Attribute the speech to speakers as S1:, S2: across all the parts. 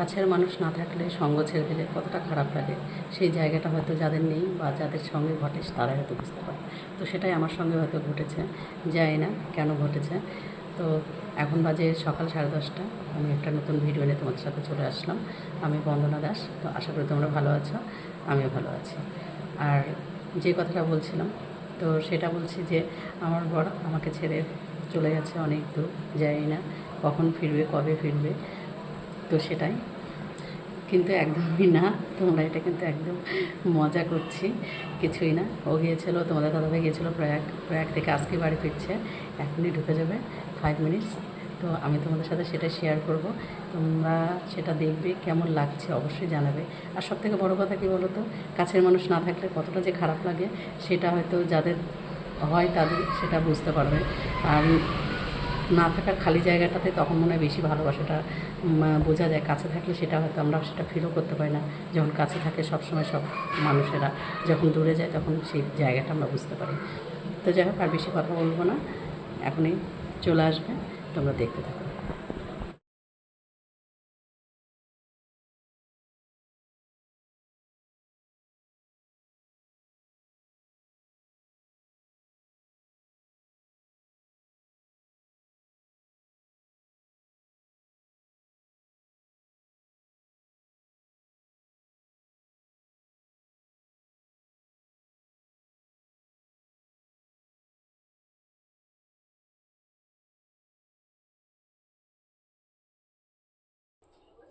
S1: কাছের মানুষ না থাকলে সঙ্গ ছেড়ে দিলে কতটা খারাপ লাগে? সেই জায়গাটা হয়তো যাদের নেই বা যাদের সঙ্গে ঘটে তারা হয়তো বুঝতে পারে। তো সেটাই আমার সঙ্গে হয়তো ঘটেছে। জানি না কেন ঘটেছে। তো এখন বাজে সকাল সাড়ে দশটা। আমি একটা নতুন ভিডিও নিয়ে তোমাদের সাথে চলে আসলাম। আমি বন্দনা দাস। তো আশা করি তোমরা ভালো আছো, আমিও ভালো আছি। আর যে কথাটা বলছিলাম, তো সেটা বলছি যে আমার বর আমাকে ছেড়ে চলে গেছে অনেক দূর। জানি না কখন ফিরবে, কবে ফিরবে। তো সেটাই। কিন্তু একদমই না। তোমরা এটা কিন্তু একদম মজা করছি। কিছুই না। ও গিয়েছিল, তোমাদের দাদা দাদাভাই গিয়েছিল প্রয়াগ প্রয়াগ থেকে আজকে বাড়ি ফিরছে। এখনই ঢুকে যাবে ফাইভ মিনিটস তো আমি তোমাদের সাথে সেটা শেয়ার করব। তোমরা সেটা দেখবে, কেমন লাগছে অবশ্যই জানাবে। আর সব থেকে বড়ো কথা কী বলো তো? কাছের মানুষ না থাকলে কতটা যে খারাপ লাগে, সেটা হয়তো যাদের হয় তাদের সেটা বুঝতে পারবে। আর না থাকা খালি জায়গাটাতে তখন মনে হয় বেশি ভালোবাসাটা বোঝা যায়। কাছে থাকলে সেটা হয়তো আমরা সেটা ফিলও করতে পারি না। যখন কাছে থাকে সবসময় সব মানুষেরা। যখন দূরে যায় তখন সেই জায়গাটা আমরা বুঝতে পারি। তো যাই হোক, আর বেশি কথা বলব না। এখনই চলে আসবে। তোমরা দেখতে থাকো।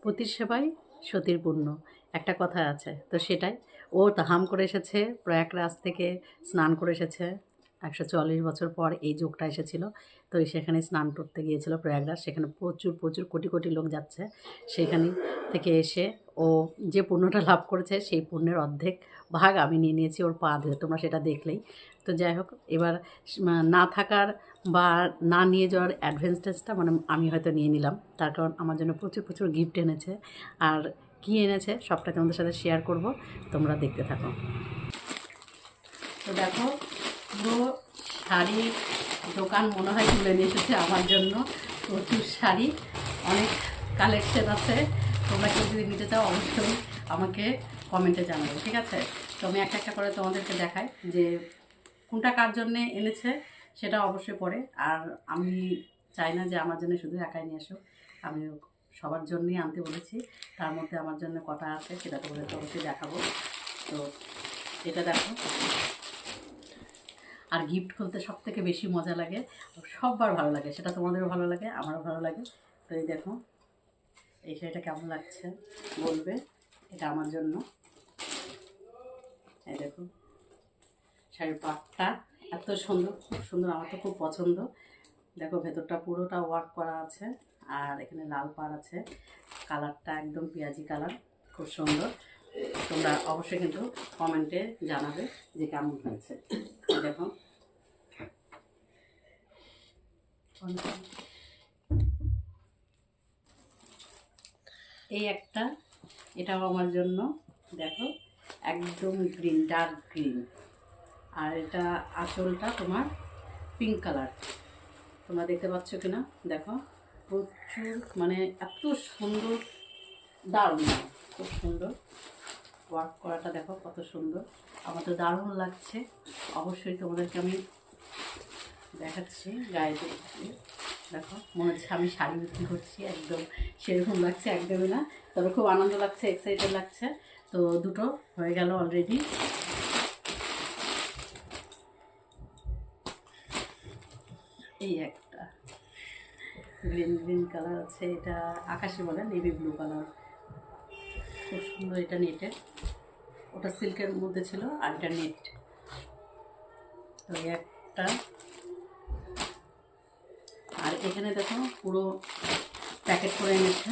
S1: পতির সেবাই সতীর পুণ্য একটা কথা আছে, তো সেটাই। ও হাম করে এসেছে, প্রয়াগরাজ থেকে স্নান করে এসেছে। একশো চল্লিশ বছর পর এই যুগটা এসেছিল। তো সেখানে স্নান করতে গিয়েছিল প্রয়াগরাজ। সেখানে প্রচুর প্রচুর কোটি কোটি লোক যাচ্ছে। সেখানে থেকে এসে ও যে পুণ্যটা লাভ করেছে, সেই পুণ্যের অর্ধেক ভাগ আমি নিয়ে নিয়েছি ওর পা ধুয়ে। তোমরা সেটা দেখলেই। তো যাই হোক, এবার না থাকার বা না নিয়ে যাওয়ার অ্যাডভেঞ্চার্সটা মানে আমি হয়তো নিয়ে নিলাম। তার কারণ আমার জন্য প্রচুর প্রচুর গিফট এনেছে। আর কী এনেছে সবটা তোমাদের সাথে শেয়ার করব। তোমরা দেখতে থাকো। তো দেখো পুরো শাড়ির দোকান মনে হয় তুলে নিয়ে এসেছে আমার জন্য। প্রচুর শাড়ি, অনেক কালেকশন আছে। তোমরা কেউ যদি নিতে চাও, অবশ্যই আমাকে কমেন্টে জানাবে, ঠিক আছে? তো আমি একটা একটা করে তোমাদেরকে দেখাই যে কোনটা কার জন্যে এনেছে, সেটা অবশ্যই পরে। আর আমি চাই না যে আমার জন্য শুধু একাই নিয়ে আসো আমি সবার জন্যই আনতে বলেছি। তার মধ্যে আমার জন্য কটা আছে, সেটা তোমাদেরকে অবশ্যই দেখাবো। তো এটা দেখো। আর গিফট খুলতে সব থেকে বেশি মজা লাগে সববার ভালো লাগে, সেটা তোমাদেরও ভালো লাগে, আমারও ভালো লাগে। তো এই দেখো, এই শাড়িটা কেমন লাগছে বলবে? এটা আমার জন্য। এই দেখো, শাড়ির পাটটা এত সুন্দর, খুব সুন্দর, আমার তো খুব পছন্দ। দেখো, ভেতরটা পুরোটা ওয়ার্ক করা আছে, আর এখানে লাল পাড় আছে, কালারটা একদম পেঁয়াজি কালার, খুব সুন্দর। তোমরা অবশ্যই কিন্তু কমেন্টে জানাবে যে কেমন হয়েছে। দেখো। এই একটা, এটাও আমার জন্য, দেখো, একদম গ্রিন ডার্ক গ্রিন আর এটা আঁচলটা তোমার পিঙ্ক কালার তোমরা দেখতে পাচ্ছ কিনা? দেখো, প্রচুর মানে এত সুন্দর, দারুণ, খুব সুন্দর। ওয়ার্ক করাটা দেখো কত সুন্দর। আমার তো দারুণ লাগছে। অবশ্যই তোমাদেরকে আমি দেখাচ্ছি, গায়ে। দেখো, মনে হচ্ছে আমি শাড়ি বিক্রি করছি, একদম সেরকম লাগছে, একদমই না। তবে খুব আনন্দ লাগছে এক্সাইটেড লাগছে। তো দুটো হয়ে গেল অলরেডি এই একটা। গ্রিন গ্রিন কালার আছে, এটা আকাশি বলে নেভি ব্লু কালার খুব সুন্দর এটা নেটের ওটা সিল্কের মধ্যে ছিল আর এটা নেট তো একটা। আর এখানে দেখো পুরো প্যাকেট করে এনেছে।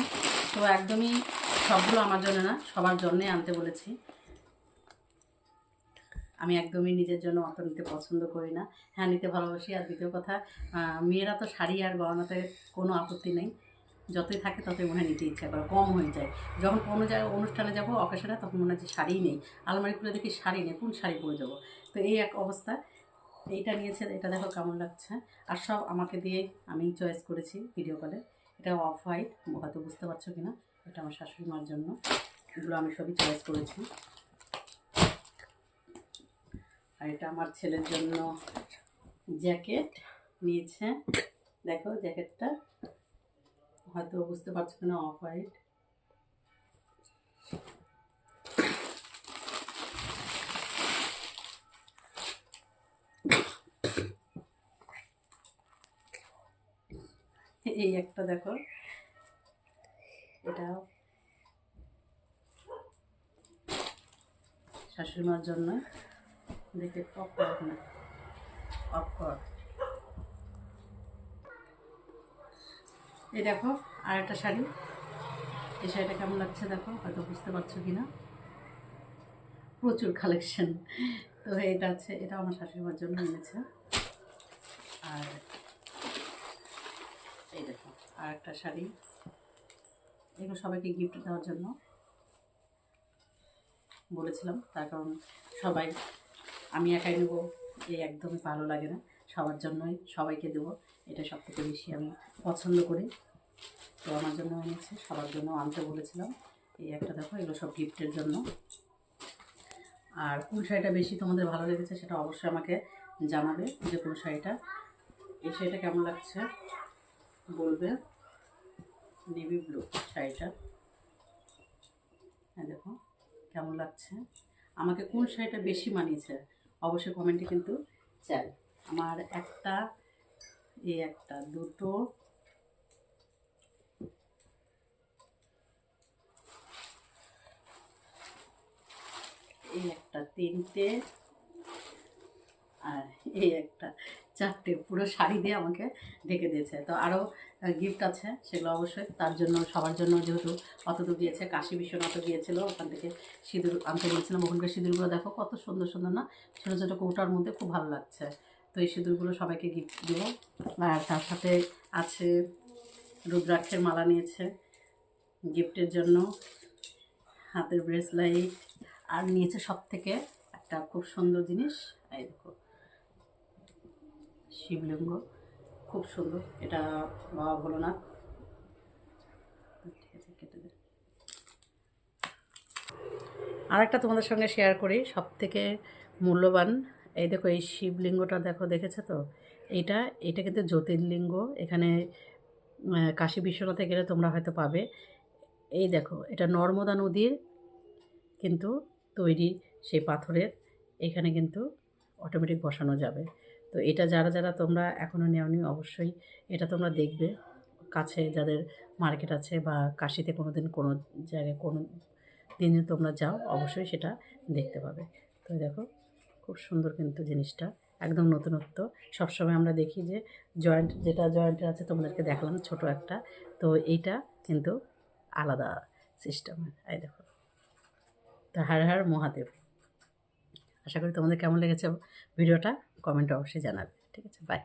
S1: তো একদমই সবগুলো আমার জন্য না, সবার জন্যে আনতে বলেছি। আমি একদমই নিজের জন্য অত নিতে পছন্দ করি না। হ্যাঁ নিতে ভালোবাসি। আর দ্বিতীয় কথা মেয়েরা তো শাড়ি আর গহনাতে কোনো আপত্তি নেই। যতই থাকে ততই মনে হয় নিতে ইচ্ছা করে, কম হয়ে যায়। যখন কোনো জায়গায় অনুষ্ঠানে যাব, অকেশনে, তখন মনে যে শাড়ি নেই। আলমারি খুলে দেখি শাড়ি নেই, কোন শাড়ি পরে যাব? তো এই এক অবস্থা। এইটা নিয়েছে, এটা দেখো কেমন লাগছে। আর সব আমাকে দিয়ে আমি চয়েস করেছি ভিডিও কলে এটা অফ হোয়াইট হয়তো বুঝতে পারছ কিনা। এটা আমার শাশুড়ি মার জন্য। এগুলো আমি সবই চয়েস করেছি। আর এটা আমার ছেলের জন্য জ্যাকেট নিয়েছে। দেখো জ্যাকেটটা হয়তো বুঝতে পারছ কিনা অফ হোয়াইট এই একটা দেখো। এটা শাশুড়ি মার জন্য। দেখে অফ কর না? অফ কর এই দেখো আর একটা শাড়ি। এই শাড়িটা কেমন লাগছে দেখো? হয়তো বুঝতে পারছ কি না প্রচুর কালেকশন তো এটা আছে এটা আমার শাশুড়ি জন্য এনেছে। আর এই দেখো আর একটা শাড়ি। এগুলো সবাইকে গিফট দেওয়ার জন্য বলেছিলাম। তার কারণ সবাই, আমি একাই নেব এই একদমই ভালো লাগে না। সবার জন্যই সবাইকে দেবো। এটা সব থেকে বেশি আমি পছন্দ করি। তো আমার জন্য এনেছে, সবার জন্য আনতে বলেছিলাম। এই একটা দেখো, এগুলো সব গিফটের জন্য। আর কোন শাড়িটা বেশি তোমাদের ভালো লেগেছে সেটা অবশ্যই আমাকে জানাবে যে কোন শাড়িটা। এই শাড়িটা কেমন লাগছে বলবে? নেভি ব্লু শাড়িটা। হ্যাঁ দেখো, কেমন লাগছে। আমাকে কোন শাড়িটা বেশি মানিয়েছে অবশ্যই কমেন্টে কিন্তু চাই আমার একটা, এই একটা, দুটো এই একটা তিনটে আর এই একটা চারটে। পুরো শাড়ি দিয়ে আমাকে ঢেকে দিয়েছে। তো আরও গিফট আছে সেগুলো অবশ্যই। তার জন্য, সবার জন্য যেহেতু অতদূর দিয়েছে কাশী বিশ্বনাথ গিয়েছিল, ওখান থেকে সিঁদুর আনতে বলেছিলাম ওখানকার সিঁদুরগুলো দেখো কত সুন্দর সুন্দর না, ছোটো ছোটো কৌটার মধ্যে খুব ভালো লাগছে। তো এই সিঁদুরগুলো সবাইকে গিফট দেবো। আর তার সাথে আছে রুদ্রাক্ষের মালা নিয়েছে গিফটের জন্য। হাতের ব্রেসলাইট আর নিয়েছে সব থেকে একটা খুব সুন্দর জিনিস, এই দেখো, শিবলিঙ্গ, খুব সুন্দর। এটা বাবা বলো না আর একটা তোমাদের সঙ্গে শেয়ার করি সব থেকে মূল্যবান। এই দেখো, এই শিবলিঙ্গটা দেখো, দেখেছ তো? এইটা এটা কিন্তু জ্যোতির্লিঙ্গ। এখানে কাশী বিশ্বনাথে গেলে তোমরা হয়তো পাবে। এই দেখো, এটা নর্মদা নদীর কিন্তু তৈরি সেই পাথরের, এখানে কিন্তু অটোমেটিক বসানো যাবে। তো এটা যারা যারা তোমরা এখনও নেওনি, অবশ্যই এটা তোমরা দেখবে। কাছে যাদের মার্কেট আছে বা কাশিতে কোনো দিন কোনো জায়গায় কোনো দিনে তোমরা যাও, অবশ্যই সেটা দেখতে পাবে। তো দেখো, খুব সুন্দর কিন্তু জিনিসটা, একদম নতুনত্ব। সবসময় আমরা দেখি যে জয়েন্ট যেটা জয়েন্টের আছে তোমাদেরকে দেখলাম, ছোট একটা। তো এইটা কিন্তু আলাদা সিস্টেম এই দেখো তো হার হার মহাদেব। আশা করি তোমাদের কেমন লেগেছে ভিডিওটা? কমেন্ট অবশ্যই জানাবে। ঠিক আছে বাই